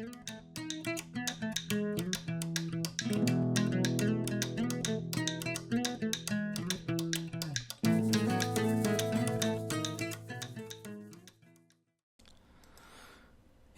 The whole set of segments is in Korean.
Thank you.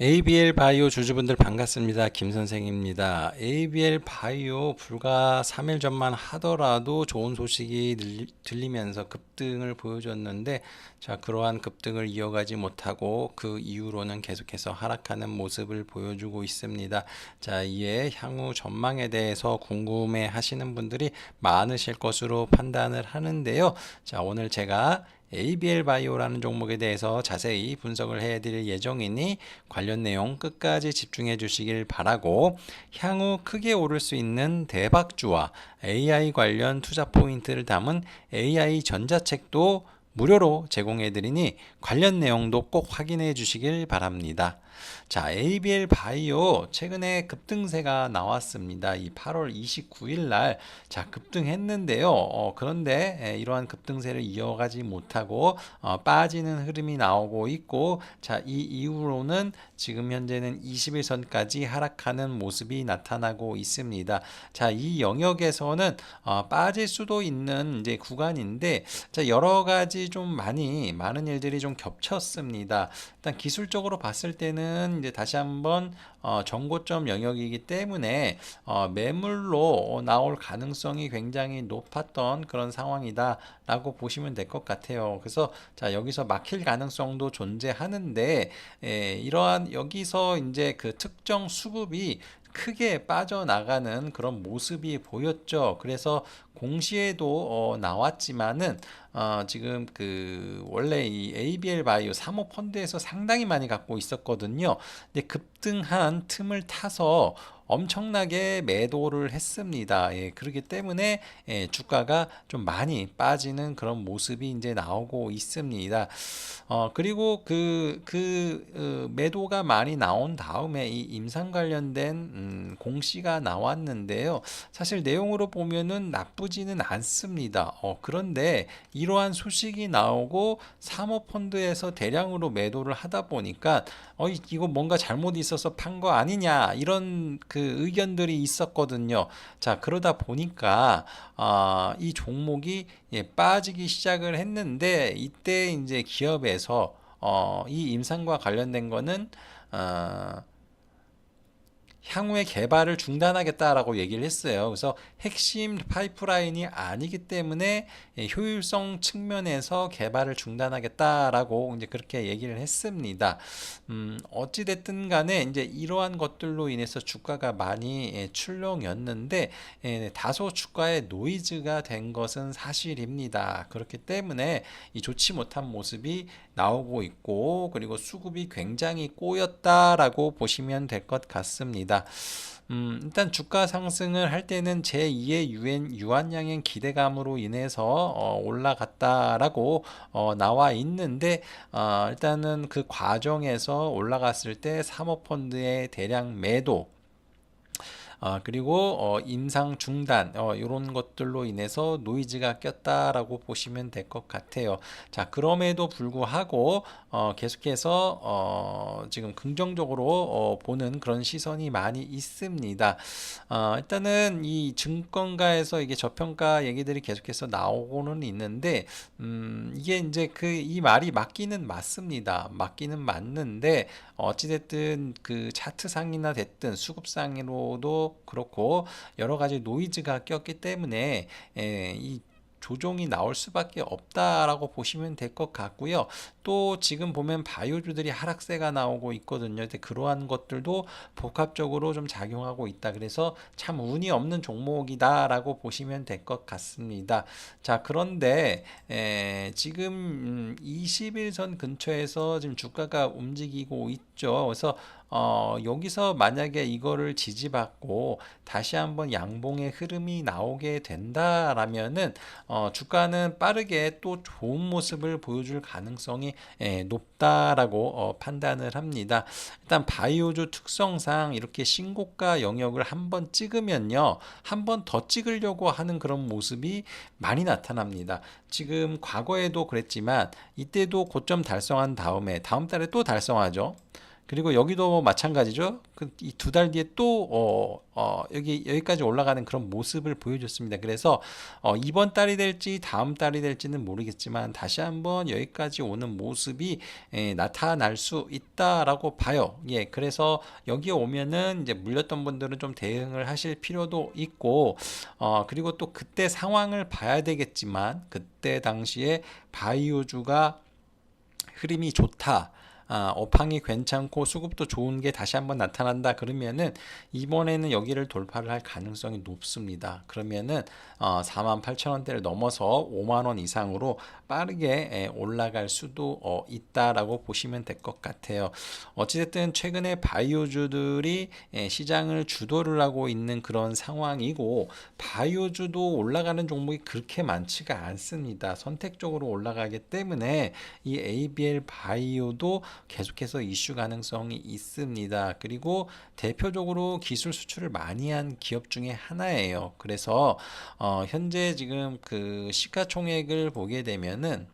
ABL 바이오 주주분들 반갑습니다. 김 선생입니다. ABL 바이오 불과 3일 전만 하더라도 좋은 소식이 들- 들리면서 급등을 보여줬는데 자, 그러한 급등을 이어가지 못하고 그 이후로는 계속해서 하락하는 모습을 보여주고 있습니다. 자, 이에 향후 전망에 대해서 궁금해 하시는 분들이 많으실 것으로 판단을 하는데요. 자, 오늘 제가 ABL 바이오라는 종목에 대해서 자세히 분석을 해드릴 예정이니 관련 내용 끝까지 집중해 주시길 바라고 향후 크게 오를 수 있는 대박주와 AI 관련 투자 포인트를 담은 AI 전자책도 무료로 제공해 드리니 관련 내용도 꼭 확인해 주시길 바랍니다. 자, ABL 바이오 최근에 급등세가 나왔습니다. 이 8월 29일 날 자, 급등했는데요. 어, 그런데 에, 이러한 급등세를 이어가지 못하고 어, 빠지는 흐름이 나오고 있고 자, 이 이후로는 지금 현재는 21선까지 하락하는 모습이 나타나고 있습니다. 자, 이 영역에서는 어, 빠질 수도 있는 이제 구간인데 자, 여러 가지 좀 많이 많은 일들이 좀 겹쳤습니다. 일단 기술적으로 봤을 때는 이제 다시 한번 어, 정고점 영역이기 때문에 어, 매물로 나올 가능성이 굉장히 높았던 그런 상황이다라고 보시면 될 것 같아요. 그래서 자 여기서 막힐 가능성도 존재하는데 에, 이러한 여기서 이제 그 특정 수급이 크게 빠져나가는 그런 모습이 보였죠. 그래서 공시에도 어, 나왔지만은 어, 지금 그 원래 이 ABL 바이오 사모 펀드에서 상당히 많이 갖고 있었거든요. 근데 급등한 틈을 타서 엄청나게 매도를 했습니다. 예, 그렇기 때문에 예, 주가가 좀 많이 빠지는 그런 모습이 이제 나오고 있습니다. 어, 그리고 그, 그, 어, 매도가 많이 나온 다음에 이 임상 관련된 음, 공시가 나왔는데요. 사실 내용으로 보면은 나쁘지는 않습니다. 어, 그런데 이러한 소식이 나오고 사모펀드에서 대량으로 매도를 하다 보니까 어, 이- 이거 뭔가 잘못 있어서 판 거 아니냐 이런 그 의견들이 있었거든요. 자, 그러다 보니까 아, 이 종목이 예, 빠지기 시작을 했는데 이때 이제 기업에서 어, 이 임상과 관련된 거는 어, 향후의 개발을 중단하겠다라고 얘기를 했어요. 그래서 핵심 파이프라인이 아니기 때문에 예, 효율성 측면에서 개발을 중단하겠다라고 이제 그렇게 얘기를 했습니다. 음, 어찌 됐든 간에 이제 이러한 것들로 인해서 주가가 많이 예, 출렁였는데 예, 다소 주가에 노이즈가 된 것은 사실입니다. 그렇기 때문에 이 좋지 못한 모습이 나오고 있고 그리고 수급이 굉장히 꼬였다라고 보시면 될 것 같습니다. 음, 일단 주가 상승을 할 때는 제2의 유엔 유한양행 기대감으로 인해서 어, 올라갔다라고 어, 나와 있는데 어, 일단은 그 과정에서 올라갔을 때 사모펀드의 대량 매도 아, 그리고 어, 임상 중단 어, 이런 것들로 인해서 노이즈가 꼈다라고 보시면 될 것 같아요. 자, 그럼에도 불구하고 어, 계속해서 어, 지금 긍정적으로 어, 보는 그런 시선이 많이 있습니다. 어, 일단은 이 증권가에서 이게 저평가 얘기들이 계속해서 나오고는 있는데 음, 이게 이제 그 이 말이 맞기는 맞습니다. 맞기는 맞는데 어찌됐든 그 차트상이나 됐든 수급상으로도 그렇고 여러 가지 노이즈가 꼈기 때문에 에, 이 조정이 나올 수밖에 없다라고 보시면 될 것 같고요. 또 지금 보면 바이오주들이 하락세가 나오고 있거든요. 그러한 것들도 복합적으로 좀 작용하고 있다. 그래서 참 운이 없는 종목이다라고 보시면 될 것 같습니다. 자, 그런데 에, 지금 음, 21선 근처에서 지금 주가가 움직이고 있죠. 그래서 어, 여기서 만약에 이거를 지지받고 다시 한번 양봉의 흐름이 나오게 된다라면은 어, 주가는 빠르게 또 좋은 모습을 보여줄 가능성이 예, 높다라고 어, 판단을 합니다. 일단 바이오주 특성상 이렇게 신고가 영역을 한번 찍으면요, 한 번 더 찍으려고 하는 그런 모습이 많이 나타납니다. 지금 과거에도 그랬지만 이때도 고점 달성한 다음에 다음 달에 또 달성하죠. 그리고 여기도 마찬가지죠. 그이두 달 뒤에 또 어, 어, 여기 여기까지 올라가는 그런 모습을 보여줬습니다. 그래서 어, 이번 달이 될지 다음 달이 될지는 모르겠지만 다시 한번 여기까지 오는 모습이 에, 나타날 수 있다라고 봐요. 예, 그래서 여기에 오면은 이제 물렸던 분들은 좀 대응을 하실 필요도 있고 어, 그리고 또 그때 상황을 봐야 되겠지만 그때 당시에 바이오주가 흐름이 좋다. 아, 업황이 괜찮고 수급도 좋은 게 다시 한번 나타난다 그러면은 이번에는 여기를 돌파를 할 가능성이 높습니다. 그러면은 어, 4만 8천 원대를 넘어서 5만 원 이상으로 빠르게 에, 올라갈 수도 어, 있다라고 보시면 될 것 같아요. 어찌됐든 최근에 바이오주들이 에, 시장을 주도를 하고 있는 그런 상황이고 바이오주도 올라가는 종목이 그렇게 많지가 않습니다. 선택적으로 올라가기 때문에 이 ABL 바이오도 계속해서 이슈 가능성이 있습니다. 그리고 대표적으로 기술 수출을 많이 한 기업 중에 하나예요. 그래서 어, 현재 지금 그 시가총액을 보게 되면은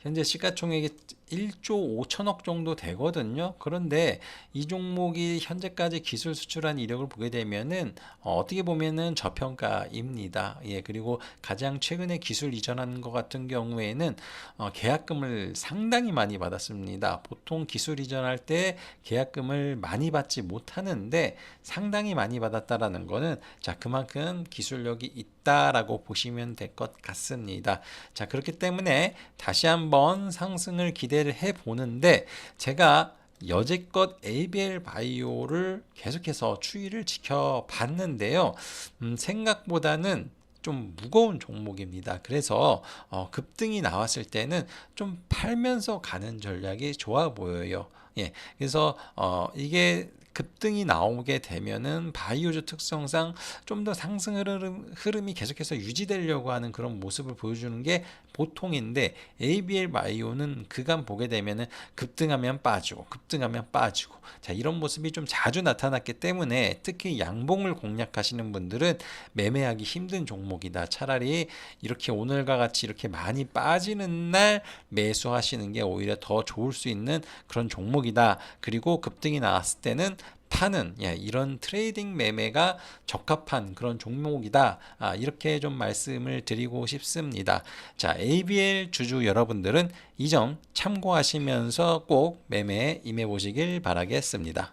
현재 시가총액이 1조 5천억 정도 되거든요. 그런데 이 종목이 현재까지 기술 수출한 이력을 보게 되면은 어, 떻게 보면은 저평가입니다. 예, 그리고 가장 최근에 기술 이전하는 것 같은 경우에는 어, 계약금을 상당히 많이 받았습니다. 보통 기술 이전할 때 계약금을 많이 받지 못하는데 상당히 많이 받았다라는 거는 자 그만큼 기술력이 있다라고 보시면 될 것 같습니다. 자 그렇기 때문에 다시 한번 상승을 기대를 해 보는데 제가 여지껏 ABL 바이오를 계속해서 추이를 지켜봤는데요. 음, 생각보다는 좀 무거운 종목입니다. 그래서 어, 급등이 나왔을 때는 좀 팔면서 가는 전략이 좋아 보여요. 예, 그래서 어, 이게 급등이 나오게 되면은 바이오주 특성상 좀 더 상승 흐름, 흐름이 계속해서 유지되려고 하는 그런 모습을 보여주는 게 보통인데 ABL 바이오는 그간 보게 되면은 급등하면 빠지고 급등하면 빠지고 자 이런 모습이 좀 자주 나타났기 때문에 특히 양봉을 공략하시는 분들은 매매하기 힘든 종목이다. 차라리 이렇게 오늘과 같이 이렇게 많이 빠지는 날 매수하시는 게 오히려 더 좋을 수 있는 그런 종목이다. 그리고 급등이 나왔을 때는 파는 예, 이런 트레이딩 매매가 적합한 그런 종목이다. 아, 이렇게 좀 말씀을 드리고 싶습니다. 자, ABL 주주 여러분들은 이 점 참고하시면서 꼭 매매에 임해 보시길 바라겠습니다.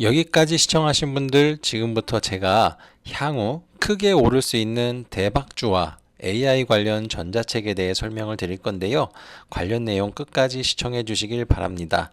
여기까지 시청하신 분들 지금부터 제가 향후 크게 오를 수 있는 대박주와 AI 관련 전자책에 대해 설명을 드릴 건데요. 관련 내용 끝까지 시청해 주시길 바랍니다.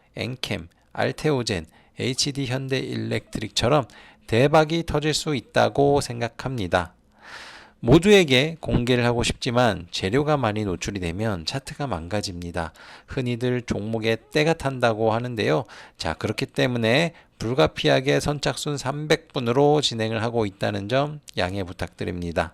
엔캠, 알테오젠, HD 현대 일렉트릭처럼 대박이 터질 수 있다고 생각합니다. 모두에게 공개를 하고 싶지만 재료가 많이 노출이 되면 차트가 망가집니다. 흔히들 종목에 때가 탄다고 하는데요. 자, 그렇기 때문에 불가피하게 선착순 300분으로 진행을 하고 있다는 점 양해 부탁드립니다.